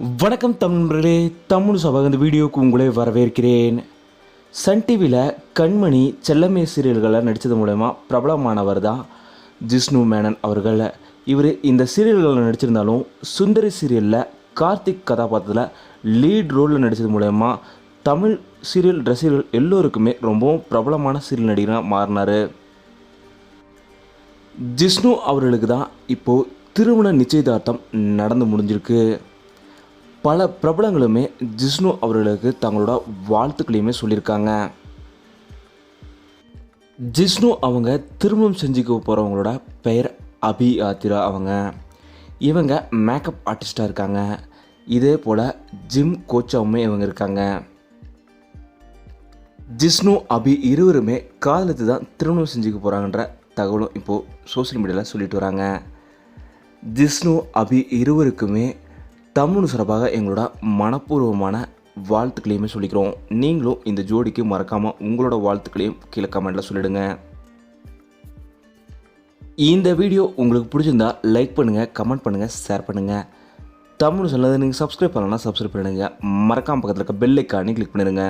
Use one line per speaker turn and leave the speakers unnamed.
வணக்கம் தமிழர்களே தமிழ் சபாக இந்த வீடியோவுக்கு உங்களே வரவேற்கிறேன். சன் டிவியில் கண்மணி செல்லமே சீரியல்களில் நடித்தது மூலயமா பிரபலமானவர் தான் ஜிஷ்ணு மேனன் அவர்கள். இவர் இந்த சீரியல்களில் நடிச்சிருந்தாலும் சுந்தரி சீரியலில் கார்த்திக் கதாபாத்திரத்தில் லீட் ரோலில் நடித்தது மூலயமா தமிழ் சீரியல் ரசிகர்கள் எல்லோருக்குமே ரொம்பவும் பிரபலமான சீரியல் நடிகராக மாறினார். ஜிஷ்ணு அவர்களுக்கு தான் இப்போது திருமண நிச்சயதார்த்தம் நடந்து முடிஞ்சிருக்கு. பல பிரபலங்களுமே ஜிஷ்ணு அவர்களுக்கு தங்களோட வாழ்த்துக்களையுமே சொல்லியிருக்காங்க. ஜிஷ்ணு அவங்க திருமணம் செஞ்சுக்க போகிறவங்களோட பெயர் அபி ஆத்திரா அவங்க. இவங்க மேக்கப் ஆர்டிஸ்டாக இருக்காங்க. இதே போல் ஜிம் கோச்சாவுமே இவங்க இருக்காங்க. ஜிஷ்ணு அபி இருவருமே காதலித்து தான் திருமணம் செஞ்சுக்க போகிறாங்கன்ற தகவலும் இப்போது சோஷியல் மீடியாவில் சொல்லிட்டு வராங்க. ஜிஷ்ணு அபி இருவருக்குமே தமிழ் சிறப்பாக எங்களோட மனப்பூர்வமான வாழ்த்துக்களையுமே சொல்லிக்கிறோம். நீங்களும் இந்த ஜோடிக்கு மறக்காமல் உங்களோட வாழ்த்துக்களையும் கீழே கமெண்ட்டில் சொல்லிடுங்க. இந்த வீடியோ உங்களுக்கு பிடிச்சிருந்தா லைக் பண்ணுங்கள் கமெண்ட் பண்ணுங்கள் ஷேர் பண்ணுங்கள் தமிழ் சொன்னதை நீங்கள் சப்ஸ்கிரைப் பண்ணலன்னா சப்ஸ்கிரைப் பண்ணிடுங்க. மறக்காமல் பக்கத்தில் இருக்க பெல் ஐக்கானே கிளிக் பண்ணிடுங்க.